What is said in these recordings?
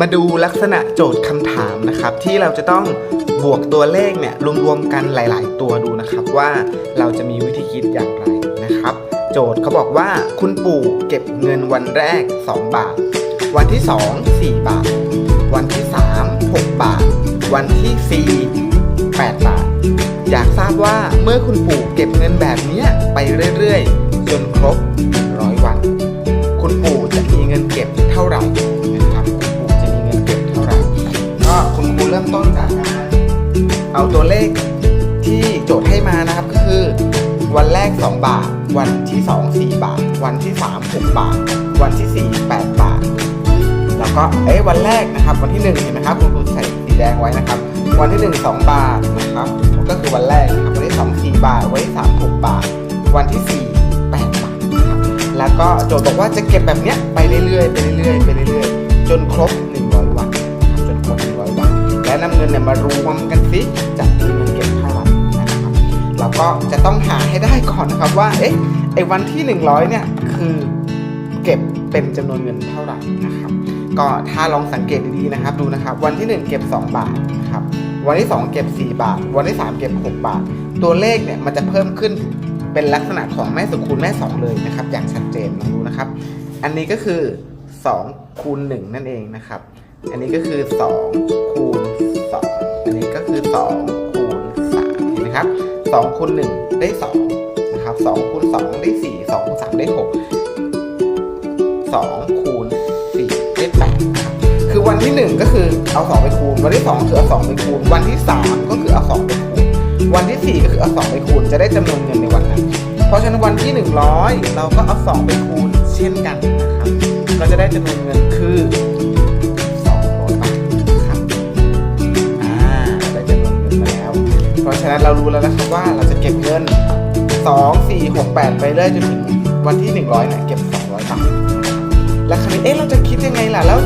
มาดูลักษณะโจทย์คำถามนะครับ ที่เราจะต้องบวกตัวเลขเนี่ยรวมๆกันหลาย ๆ ตัวดูนะครับว่าเราจะมีวิธีคิดอย่างไรนะครับ โจทย์เขาบอกว่าคุณปู่เก็บเงินวันแรก 2 บาท วันที่ 2 4 บาท วันที่ 3 6 บาท วันที่ 4 8 บาท อยากทราบว่าเมื่อคุณปู่เก็บเงินแบบเนี้ยไปเรื่อย ๆ จนครบ ตัวเลขที่โจทย์ให้มานะครับก็คือ วันแรก 2 บาท วันที่ 2 4 บาท วันที่ 3 6 บาท วันที่ 4 8 บาท แล้วก็เอ้ยวันแรกนะครับ วันที่ 1 เห็นไหมครับคุณครูใส่สีแดงไว้นะครับ วันที่ 1 2 บาทนะครับก็คือวันแรกนะครับวันที่2 4 บาท วันที่ 3 6 บาท วันที่ 4 8 บาทครับแล้วก็โจทย์บอกว่าจะเก็บแบบเนี้ยไปเรื่อยๆไปเรื่อยๆไปเรื่อยๆ จนครบ 100 วันนะครับจนครบ นและนำเงินเนี่ยมารวมกันสิจะมีเงินเก็บเท่าไหร่นะครับเราก็จะต้องหาให้ได้ก่อนนะครับว่าเอ๊ะไอ้วันที่ 100เนี่ยคือเก็บเป็นจำนวนเงินเท่าไหร่นะครับ ก็ถ้าลองสังเกตดีๆนะครับ ดูนะครับ วันที่ 1 เก็บ 2 บาทนะครับวันที่ 2 เก็บ 4 บาท วันที่ 3 เก็บ 6 บาท ตัวเลขเนี่ยมันจะเพิ่มขึ้นเป็นลักษณะของแม่สุคูณแม่ 2 เลยนะครับ อย่างชัดเจนลองดูนะครับ อันนี้ก็คือ2คูณ1นั่นเองนะครับ อันนี้ก็คือ 2 2คูณ1ได้2นะครับ2คูณ2ได้4 2คูณ3ได้6 2คูณ4ได้8นะครับคือวันที่ 1 ก็คือเอา 2 ไปคูณ วันที่ 2 คือเอา 2 ไปคูณ วันที่ 3 ก็คือเอา 2 ไปคูณ วันที่ 4 ก็คือเอา 2 ไปคูณ จะได้จำนวนเงินในวันนั้น เพราะฉะนั้นวันที่ 100 เราก็เอา 2 ไปคูณเช่นกันนะครับก็จะได้จำนวนเงินคือ เรารู้แล้วนะครับว่าเราจะเก็บเงิน 2 4 6 8 ไปเรื่อยจนถึงวันที่ 100เนี่ยเก็บ 200บาทแล้วคราวนี้เอ๊ะเราจะคิดยังไงล่ะแล้ว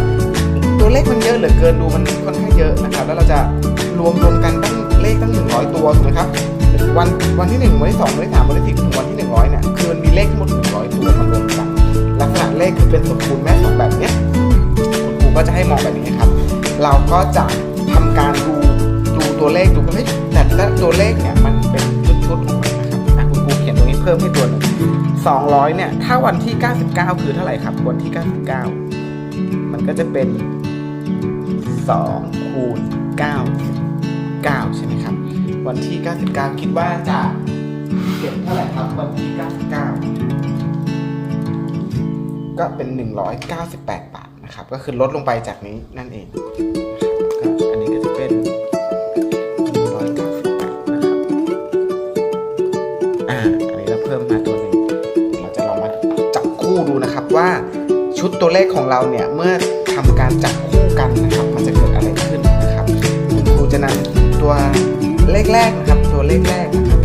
ตัวเลขมันเยอะเหลือเกินดูมันค่อนข้างเยอะนะครับ แล้วเราจะรวมรวมกันตั้งเลขตั้ง 100 ตัวถูกไหมครับวันวันที่ 1 วันที่ 2 วันที่3วันที่4ถึงวันที่ 100เนี่ยคือมันมีเลขทั้งหมด 100 ตัวมารวมกัน ลักษณะเลขคือเป็นสมคูณแม่สองแบบเนี้ยคุณครูก็จะให้มองแบบนี้ครับ เราก็จะทำการดู ตัวเลขดูว่าเฮ้ยแต่ละตัวเลขเนี่ยมันเป็นชุดๆของมันนะครับคุณครูเขียนตรงนี้เพิ่มให้ตัวหนึ่ง200เนี่ยถ้าวันที่ 99 คือเท่าไหร่ครับวันที่ 99 มันก็จะเป็น 2 คูณ 9 9 ใช่ไหมครับ วันที่ 99 คิดว่าจะเก็บเท่าไหร่ครับวันที่ 99 ก็เป็น 198 บาทนะครับ ก็คือลดลงไปจากนี้นั่นเอง ตัวเลขของเราเนี่ยเมื่อทำการจับคู่กันนะครับ มันจะเกิดอะไรขึ้นนะครับคุณครูจะนำตัวเลขแรกนะครับ ตัวเลขแรกนะครับ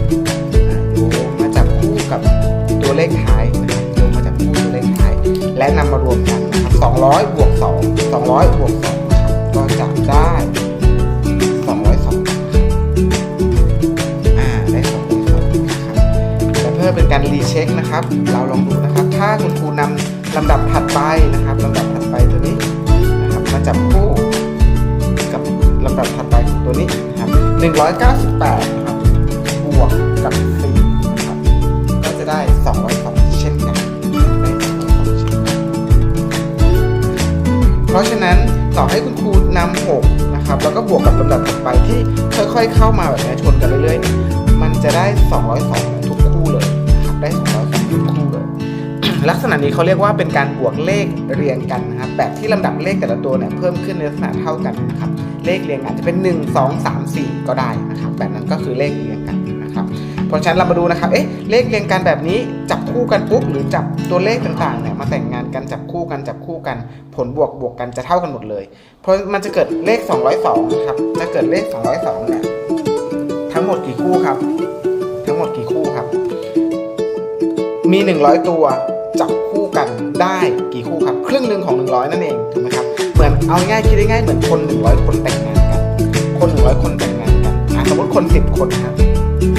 โยมาจับคู่กับตัวเลขท้ายนะครับโยมาจับคู่ตัวเลขท้าย และนำมารวมกันนะครับ200บวก2 200บวก2นะครับก็จะได้202นะครับอ่าได้202นะครับแต่เพื่อเป็นการรีเช็คนะครับ เราลองดูนะครับ ถ้าคุณครูนำ ลำดับถัดไปนะครับลำดับถัดไปตัวนี้นะครับมาจับคู่กับลำดับถัดไปของตัวนี้นะครับ198นะครับบวกกับ4นะครับก็จะได้ 202 เช่นกันได้202เช่นกันเพราะฉะนั้นต่อให้คุณครูนำ6นะครับแล้วก็บวกกับลำดับถัดไปที่ค่อยๆเข้ามาแบบนี้ชนกันเรื่อยๆ มันจะได้ 202 ลักษณะนี้เขาเรียกว่าเป็นการบวกเลขเรียงกันนะครับแบบที่ลำดับเลขแต่ละตัวเนี่ยเพิ่มขึ้นในลักษณะเท่ากันนะครับเลขเรียงกันจะเป็น 1 2 3 4 ก็ได้นะครับแบบนั้นก็คือเลขเรียงกันนะครับเพราะฉะนั้นเรามาดูนะครับเอ๊ะเลขเรียงกันแบบนี้จับคู่กันปุ๊บหรือจับตัวเลขต่างๆเนี่ยมาแต่งงานกันจับคู่กันจับคู่กัน ผลบวกบวกกันจะเท่ากันหมดเลย เพราะมันจะเกิดเลข 202นะครับจะเกิดเลข 202เนี่ยทั้งหมดกี่คู่ครับ ทั้งหมดกี่คู่ครับมี 100 ตัวจับคู่กัน ได้กี่คู่ครับ ครึ่งหนึ่งของ 100 นั่นเองถูกไหมครับเหมือนเอาง่ายคิดง่ายเหมือนคน 100 คนแต่งงานกัน คน 100 คนแต่งงานกันอะสมมติคน 10 คนครับ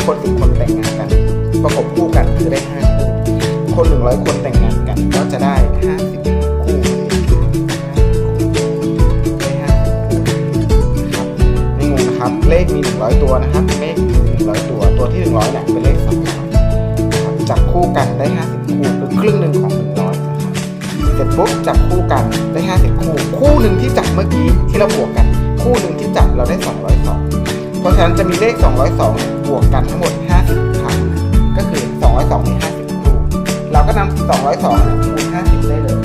คน 10 คนแต่งงานกัน ประกบคู่กันคือได้5คู่คน 100 คนแต่งงานกันก็จะได้ 50คู่ได้ห้าสิบคู่ครับเลขมี 100 ตัวนะครับ เลขมี100 ตัว ตัวที่ 100เนี่ยเป็นเลขสำคัญจากคู่กันได้ 50 คู่คือครึ่งหนึ่งของ1 สร็จปุ๊บจับคู่กันได้ 50 คู่ คู่หนึ่งที่จับเมื่อกี้ที่เราบวกกัน คู่หนึ่งที่จับเราได้ 202 เพราะฉะนั้นจะมีเลข 202 บวกกันทั้งหมด 50 ครั้ง ก็คือ 202มี50 คู่ เราก็นำ202คูณ50 ได้เลย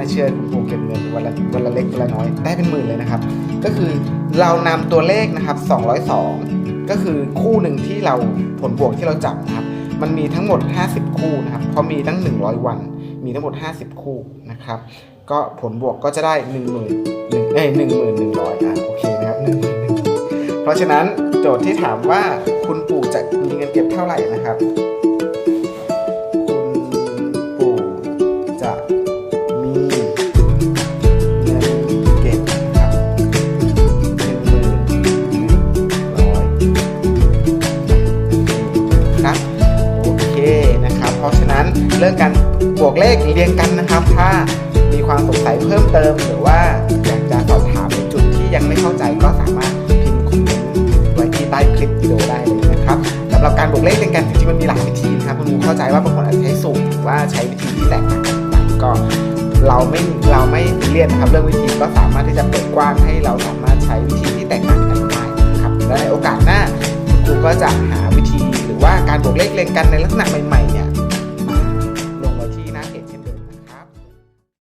น่าเชื่อคุณครูเก็บเงินวันละวันละเล็กวันละน้อยได้เป็นหมื่นเลยนะครับ ก็คือเรานำตัวเลขนะครับ 202 ก็คือคู่หนึ่งที่เราผลบวกที่เราจับนะครับ มันมีทั้งหมด 50 คู่นะครับเพราะมีทั้ง 100 วัน มีทั้งหมด 50 คู่นะครับ ก็ผลบวกก็จะได้1 0 0 0 0เอ้ย1,100อะโอเคนะครับ1,100เพราะฉะนั้นโจทย์ที่ถามว่าคุณปู่จะมีเงินเก็บเท่าไหร่นะครับ เรื่องการบวกเลขเรียงกันนะครับ ถ้ามีความสงสัยเพิ่มเติม หรือว่าอยากจะสอบถามในจุดที่ยังไม่เข้าใจก็สามารถพิมพ์คอมเมนต์ไว้ที่ใต้คลิปวิดีโอได้เลยนะครับสำหรับการบวกเลขเรียงกันจริงๆมันมีหลายวิธีนะครับคุณครูเข้าใจว่าบางคนอาจจะใช้สูตรหรือว่าใช้วิธีที่แตกต่างกันก็เราไม่เราไม่เรียนนะครับเรื่องวิธีก็สามารถที่จะเปิดกว้างให้เราสามารถใช้วิธีที่แตกต่างกันได้นะครับและในโอกาสหน้าคุณครูก็จะหาวิธีหรือว่าการบวกเลขเรียงกันในลักษณะใหม่